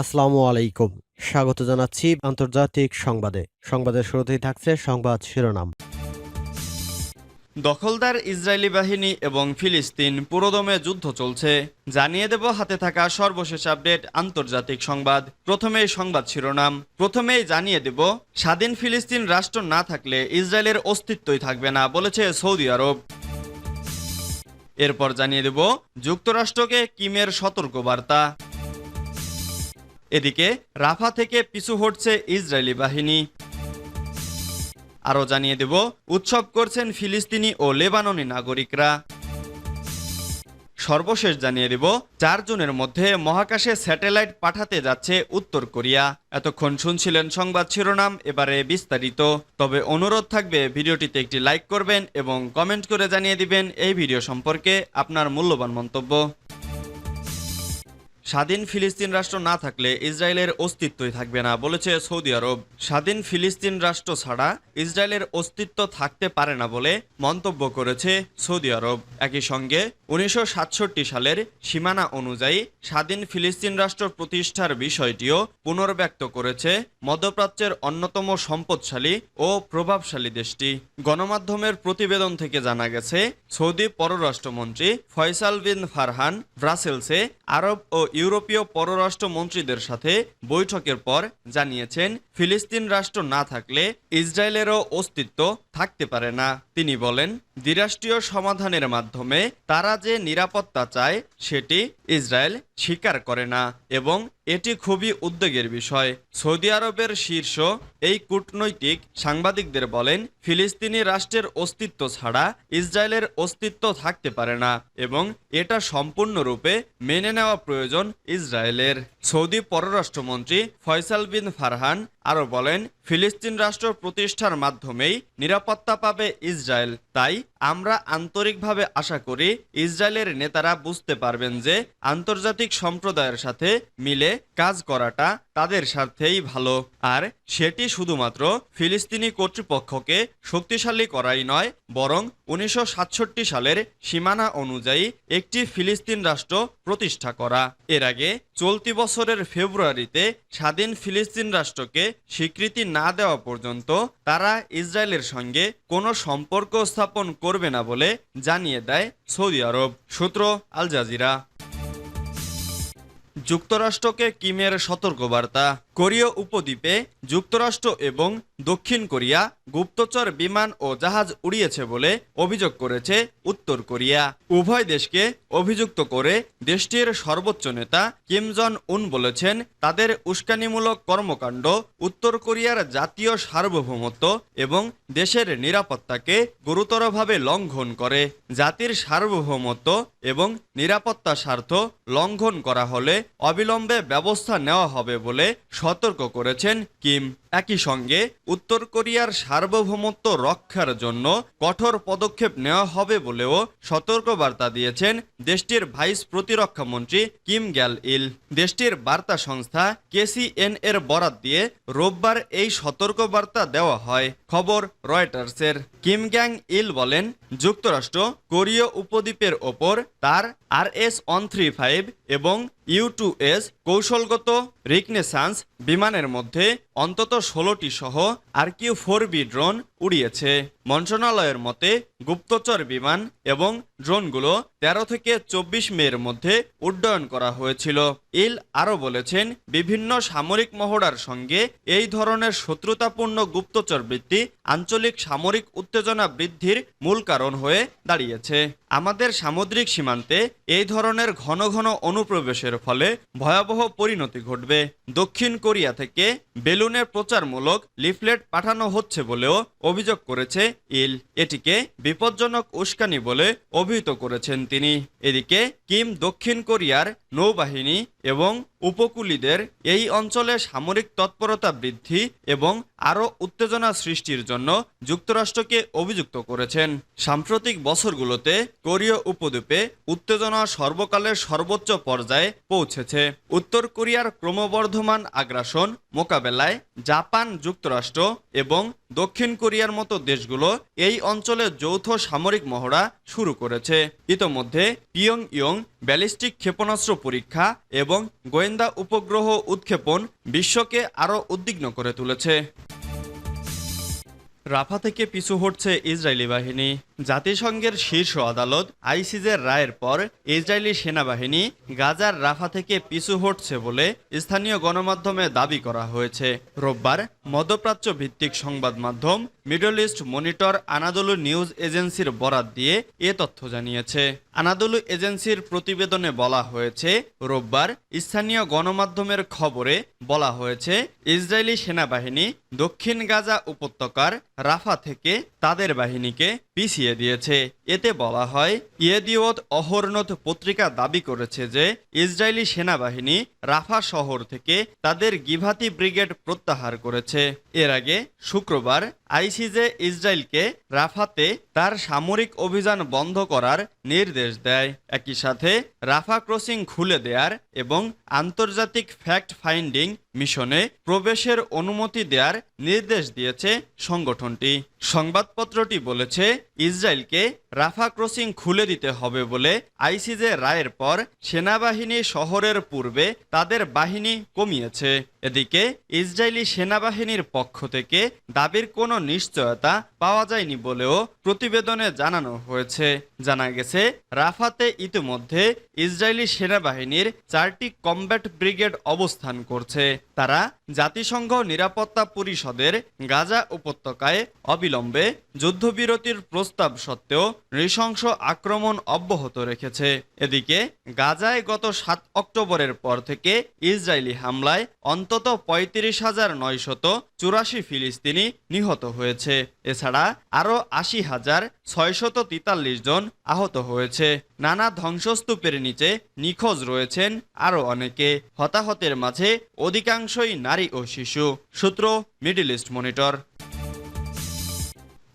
আসসালামু আলাইকুম। স্বাগত জানাচ্ছি আন্তর্জাতিক সংবাদে। সংবাদের শুরুতেই থাকছে সংবাদ শিরোনাম। দখলদার ইসরায়েলি বাহিনী এবং ফিলিস্তিন পুরোদমে যুদ্ধ চলছে। জানিয়ে দেব হাতে থাকা সর্বশেষ আপডেট আন্তর্জাতিক সংবাদ। প্রথমেই সংবাদ শিরোনাম। প্রথমেই জানিয়ে দেব, স্বাধীন ফিলিস্তিন রাষ্ট্র না থাকলে ইসরায়েলের অস্তিত্বই থাকবে না বলেছে সৌদি আরব। এরপর জানিয়ে দেব, যুক্তরাষ্ট্রকে কিমের সতর্কবার্তা। এদিকে রাফা থেকে পিছু হটছে ইসরায়েলি বাহিনী। আরও জানিয়ে দেব, উৎসব করছেন ফিলিস্তিনি ও লেবাননি নাগরিকরা। সর্বশেষ জানিয়ে দেব, চার জনের মধ্যে মহাকাশে স্যাটেলাইট পাঠাতে যাচ্ছে উত্তর কোরিয়া। এতক্ষণ শুনছিলেন সংবাদ শিরোনাম, এবারে বিস্তারিত। তবে অনুরোধ থাকবে, ভিডিওটিতে একটি লাইক করবেন এবং কমেন্ট করে জানিয়ে দিবেন এই ভিডিও সম্পর্কে আপনার মূল্যবান মন্তব্য। স্বাধীন ফিলিস্তিন রাষ্ট্র না থাকলে ইসরায়েলের অস্তিত্বই থাকবে না, বলেছে সৌদি আরব। স্বাধীন ফিলিস্তিন রাষ্ট্র ছাড়া ইসরায়েলের অস্তিত্ব থাকতে পারে না বলে মন্তব্য করেছে সৌদি আরব। একই সঙ্গে উনিশশো সাতষট্টি সালের সীমানা অনুযায়ী স্বাধীন ফিলিস্তিন রাষ্ট্র প্রতিষ্ঠার বিষয়টিও পুনর্ব্যক্ত করেছে মধ্যপ্রাচ্যের অন্যতম সম্পদশালী ও প্রভাবশালী দেশটি। গণমাধ্যমের প্রতিবেদন থেকে জানা গেছে, সৌদি পররাষ্ট্রমন্ত্রী ফয়সাল বিন ফারহান ব্রাসেলসে আরব ও ইউরোপীয় পররাষ্ট্র মন্ত্রীদের সাথে বৈঠকের পর জানিয়েছেন ফিলিস্তিন রাষ্ট্র না থাকলে ইসরায়েলেরও অস্তিত্ব থাকতে পারে না। তিনি বলেন, দ্বিরাষ্ট্রীয় সমাধানের মাধ্যমে তারা যে নিরাপত্তা চায়, সেটি ইসরায়েল স্বীকার করে না এবং এটি খুবই উদ্বেগের বিষয়। সৌদি আরবের শীর্ষ এই কূটনৈতিক সাংবাদিকদের বলেন, ফিলিস্তিনি রাষ্ট্রের অস্তিত্ব ছাড়া ইসরায়েলের অস্তিত্ব থাকতে পারে না এবং এটা সম্পূর্ণরূপে মেনে নেওয়া প্রয়োজন ইসরায়েলের। সৌদি পররাষ্ট্রমন্ত্রী ফয়সাল বিন ফারহান আরও বলেন, ফিলিস্তিন রাষ্ট্র প্রতিষ্ঠার মাধ্যমেই নিরাপত্তা পাবে ইসরায়েল। তাই আমরা আন্তরিকভাবে আশা করি ইসরায়েলের নেতারা বুঝতে পারবেন যে আন্তর্জাতিক সম্প্রদায়ের সাথে মিলে কাজ করাটা তাদের স্বার্থেই ভালো। আর সেটি শুধুমাত্র ফিলিস্তিনি কর্তৃপক্ষকে শক্তিশালী করাই নয়, বরং উনিশশো সাতষট্টি সালের সীমানা অনুযায়ী একটি ফিলিস্তিন রাষ্ট্র প্রতিষ্ঠা করা। এর আগে চলতি বছরের ফেব্রুয়ারিতে স্বাধীন ফিলিস্তিন রাষ্ট্রকে স্বীকৃতি না দেওয়া পর্যন্ত তারা ইসরায়েলের সঙ্গে কোনো সম্পর্ক স্থাপন করবে না বলে জানিয়ে দেয় সৌদি আরব। সূত্র আল জাজিরা। যুক্তরাষ্ট্রকে কিমের সতর্কবার্তা। কোরীয় উপদ্বীপে যুক্তরাষ্ট্র এবং দক্ষিণ কোরিয়া গুপ্তচর বিমান ও জাহাজ উড়িয়েছে বলে অভিযোগ করেছে উত্তর কোরিয়া। উভয় দেশকে অভিযুক্ত করে দেশটির সর্বোচ্চ নেতা কিম জন উন বলেছেন, তাদের উস্কানিমূলক কর্মকাণ্ড উত্তর কোরিয়ার জাতীয় সার্বভৌমত্ব এবং দেশের নিরাপত্তাকে গুরুতরভাবে লঙ্ঘন করে। জাতির সার্বভৌমত্ব এবং নিরাপত্তা স্বার্থ লঙ্ঘন করা হলে অবিলম্বে ব্যবস্থা নেওয়া হবে বলে সতর্ক করেছেন কিম। একই সঙ্গে উত্তর কোরিয়ার সার্বভৌমত্ব রক্ষার জন্য কঠোর পদক্ষেপ নেওয়া হবে বলেও সতর্কবার্তা দিয়েছেন দেশটির ভাইস প্রতিরক্ষা মন্ত্রী কিম গ্যাল ইল। দেশটির বার্তা সংস্থা কেসিএন এর বরাত দিয়ে রোববার এই সতর্কবার্তা দেওয়া হয়, খবর রয়টার্সের। কিম গ্যাং ইল বলেন যুক্তরাষ্ট্র, কোরীয় উপদ্বীপের ওপর তার R S one three five এবং ইউ টু এস কৌশলগত রিকনেসান্স বিমানের মধ্যে অন্তত ষোলোটি সহ R Q four B drone উড়িয়েছে। মন্ত্রণালয়ের মতে, গুপ্তচর বিমান এবং ড্রোনগুলো তেরো থেকে চব্বিশ মের মধ্যে উড্ডয়ন করা হয়েছিল। ইল আরও বলেছেন, বিভিন্ন সামরিক মহড়ার সঙ্গে এই ধরনের শত্রুতাপূর্ণ গুপ্তচর বৃত্তি আঞ্চলিক সামরিক উত্তেজনা বৃদ্ধির মূল কারণ হয়ে দাঁড়িয়েছে। আমাদের সামুদ্রিক সীমান্তে এই ধরনের ঘন ঘন অনুপ্রবেশের ফলে ভয়াবহ পরিণতি ঘটবে। দক্ষিণ কোরিয়া থেকে বেলুনে প্রচারমূলক লিফলেট পাঠানো হচ্ছে বলেও অভিযোগ করেছে ইল। এটিকে বিপজ্জনক উস্কানি বলে অভিহিত করেছেন তিনি। এদিকে কিম দক্ষিণ কোরিয়ার নৌবাহিনী এবং উপকূলীদের এই অঞ্চলে সামরিক তৎপরতা বৃদ্ধি এবং আরও উত্তেজনা সৃষ্টির জন্য যুক্তরাষ্ট্রকে অভিযুক্ত করেছেন। সাম্প্রতিক বছরগুলোতে কোরীয় উপদ্বীপে উত্তেজনা সর্বকালের সর্বোচ্চ পর্যায়ে পৌঁছেছে। উত্তর কোরিয়ার ক্রমবর্ধমান আগ্রাসন মোকাবেলায় জাপান যুক্তরাষ্ট্র এবং দক্ষিণ কোরিয়ার মতো দেশগুলো এই অঞ্চলে যৌথ সামরিক মহড়া শুরু করেছে। ইতোমধ্যে পিয়ং ইয়ং ব্যালিস্টিক ক্ষেপণাস্ত্র পরীক্ষা এবং গোয়েন্দা উপগ্রহ উৎক্ষেপণ বিশ্বকে আরও উদ্বিগ্ন করে তুলেছে। রাফা থেকে পিছু হটছে ইসরায়েলি বাহিনী। জাতিসংঘের শীর্ষ আদালত আইসিজের রায়ের পর ইসরায়েলি সেনাবাহিনী গাজার রাফা থেকে পিছু হটছে বলে স্থানীয় গণমাধ্যমে দাবি করা হয়েছে। রোববার মধ্যপ্রাচ্য ভিত্তিক সংবাদ মাধ্যম Middle East Monitor Anadolu news এজেন্সির বরাত দিয়ে এ তথ্য জানিয়েছে। আনাদলু এজেন্সির প্রতিবেদনে বলা হয়েছে, রোববার স্থানীয় গণমাধ্যমের খবরে বলা হয়েছে, ইসরায়েলি সেনাবাহিনী দক্ষিণ গাজা উপত্যকার রাফা থেকে তাদের বাহিনীকে পিছিয়ে দিয়েছে। এতে বলা হয় ইয়েদিওত অহরনথ পত্রিকা দাবি করেছে যে, ইসরায়েলি সেনাবাহিনী রাফা শহর থেকে তাদের গিভাতি ব্রিগেড প্রত্যাহার করেছে। এর আগে শুক্রবার আইসিজে ইসরায়েলকে রাফাতে তার সামরিক অভিযান বন্ধ করার নির্দেশ দেয়। একই সাথে রাফা ক্রসিং খুলে দেয়ার এবং আন্তর্জাতিক ফ্যাক্ট ফাইন্ডিং মিশনে প্রবেশের অনুমতি দেওয়ার নির্দেশ দিয়েছে সংগঠনটি। সংবাদপত্রটি বলেছে, ইসরায়েলকে রাফা ক্রসিং খুলে দিতে হবে বলে আইসিজে রায়ের পর সেনাবাহিনী শহরের পূর্বে তাদের বাহিনী কমিয়েছে। এদিকে ইসরায়েলি সেনাবাহিনীর পক্ষ থেকে দাবির কোনো নিশ্চয়তা পাওয়া যায়নি বলেও প্রতিবেদনে জানানো হয়েছে। জানা গেছে, রাফাতে ইতিমধ্যে ইসরায়েলি সেনাবাহিনীর চারটি কমব্যাট ব্রিগেড অবস্থান করছে। তারা জাতিসংঘ নিরাপত্তা পরিষদের গাজা উপত্যকায় অবিলম্বে যুদ্ধবিরতির প্রস্তাব সত্ত্বেও নৃশংস আক্রমণ অব্যাহত রেখেছে। এদিকে, গাজায় গত সাত অক্টোবরের পর থেকে ইসরায়েলি হামলায় অন্তত পঁয়ত্রিশ হাজার নয়শত চুরাশি ফিলিস্তিনি নিহত হয়েছে। এছাড়া আরও আশি হাজার ছয়শত তেতাল্লিশ জন আহত হয়েছে। নানা ধ্বংসস্তূপের নিচে নিখোঁজ রয়েছেন আরও অনেকে। হতাহতের মাঝে অধিকাংশই নারী ও শিশু। সূত্র মিডিল ইস্ট মনিটর।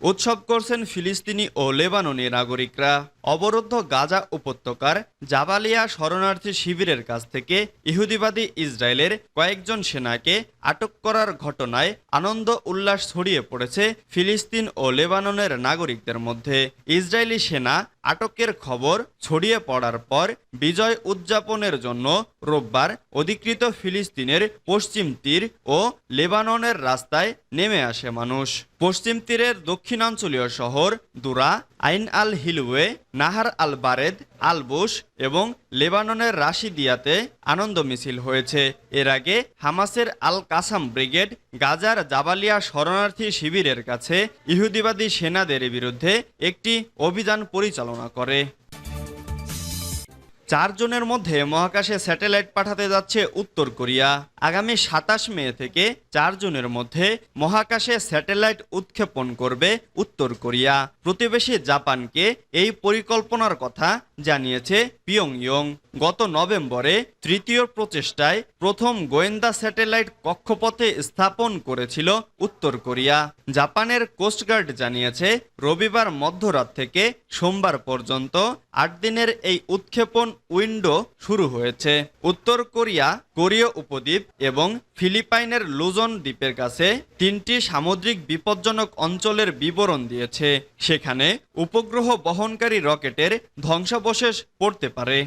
উৎসব করছেন ফিলিস্তিনি ও লেবাননি নাগরিকরা। অবরুদ্ধ গাজা উপত্যকার জাবালিয়া শরণার্থী শিবিরের কাছ থেকে ইহুদিবাদী ইসরায়েলের কয়েকজন সেনাকে আটক করার ঘটনায় আনন্দ উল্লাস ছড়িয়ে পড়েছে ফিলিস্তিন ও লেবাননের নাগরিকদের মধ্যে। ইসরায়েলি সেনা আটকের খবর ছড়িয়ে পড়ার পর বিজয় উদযাপনের জন্য রোববার অধিকৃত ফিলিস্তিনের পশ্চিম তীর ও লেবাননের রাস্তায় নেমে আসে মানুষ। পশ্চিম তীরের দক্ষিণাঞ্চলীয় শহর দুরা আইন আল হিলওয়ে, নাহার আল বারেদ, আল বুশ এবং লেবাননের রাশিদিয়াতে আনন্দ মিছিল হয়েছে। এর আগে হামাসের আল কাসাম ব্রিগেড গাজার জাবালিয়া শরণার্থী শিবিরের কাছে ইহুদিবাদী সেনাদের বিরুদ্ধে একটি অভিযান পরিচালনা করে। চারজনের মধ্যে মহাকাশে স্যাটেলাইট পাঠাতে যাচ্ছে উত্তর কোরিয়া। আগামী সাতাশ মে থেকে চারজনের মধ্যে মহাকাশে স্যাটেলাইট উৎক্ষেপণ করবে উত্তর কোরিয়া। প্রতিবেশী জাপানকে এই পরিকল্পনার কথা জানিয়েছে পিয়ংইয়ং। গত নভেম্বরে তৃতীয় প্রচেষ্টায় প্রথম গোয়েন্দা স্যাটেলাইট কক্ষপথে স্থাপন করেছিল উত্তর কোরিয়া। জাপানের কোস্টগার্ড জানিয়েছে, রবিবার মধ্যরাত থেকে সোমবার পর্যন্ত আট দিনের এই উৎক্ষেপণ উইন্ডো শুরু হয়েছে। উত্তর কোরিয়া, কোরীয় উপদ্বীপ এবং ফিলিপাইনের লুজন দ্বীপের কাছে তিনটি সামুদ্রিক বিপজ্জনক অঞ্চলের বিবরণ দিয়েছে। সেখানে উপগ্রহ বহনকারী রকেটের ধ্বংসাবশেষ পড়তে পারে।